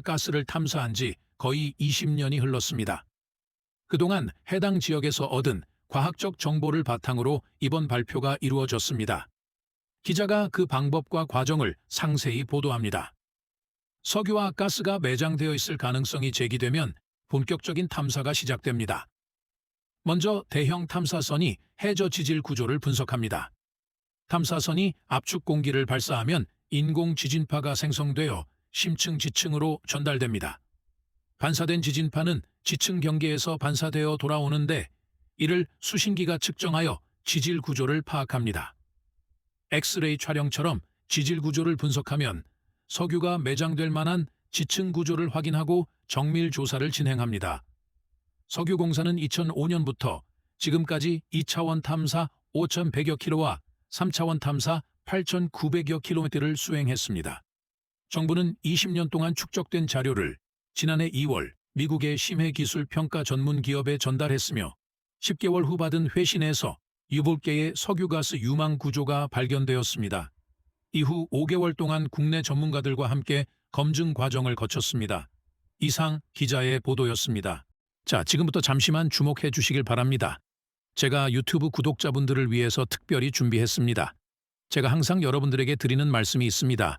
가스를 탐사한 지 거의 20년이 흘렀습니다. 그동안 해당 지역에서 얻은 과학적 정보를 바탕으로 이번 발표가 이루어졌습니다. 기자가 그 방법과 과정을 상세히 보도합니다. 석유와 가스가 매장되어 있을 가능성이 제기되면 본격적인 탐사가 시작됩니다. 먼저 대형 탐사선이 해저 지질 구조를 분석합니다. 탐사선이 압축 공기를 발사하면 인공 지진파가 생성되어 심층 지층으로 전달됩니다. 반사된 지진파는 지층 경계에서 반사되어 돌아오는데 이를 수신기가 측정하여 지질 구조를 파악합니다. 엑스레이 촬영처럼 지질 구조를 분석하면 석유가 매장될 만한 지층 구조를 확인하고 정밀 조사를 진행합니다. 석유공사는 2005년부터 지금까지 2차원 탐사 5,100여 킬로와 3차원 탐사 8,900여 킬로미터를 수행했습니다. 정부는 20년 동안 축적된 자료를 지난해 2월 미국의 심해기술 평가 전문 기업에 전달했으며 10개월 후 받은 회신에서 유볼계의 석유가스 유망 구조가 발견되었습니다. 이후 5개월 동안 국내 전문가들과 함께 검증 과정을 거쳤습니다. 이상 기자의 보도였습니다. 자, 지금부터 잠시만 주목해 주시길 바랍니다. 제가 유튜브 구독자분들을 위해서 특별히 준비했습니다. 제가 항상 여러분들에게 드리는 말씀이 있습니다.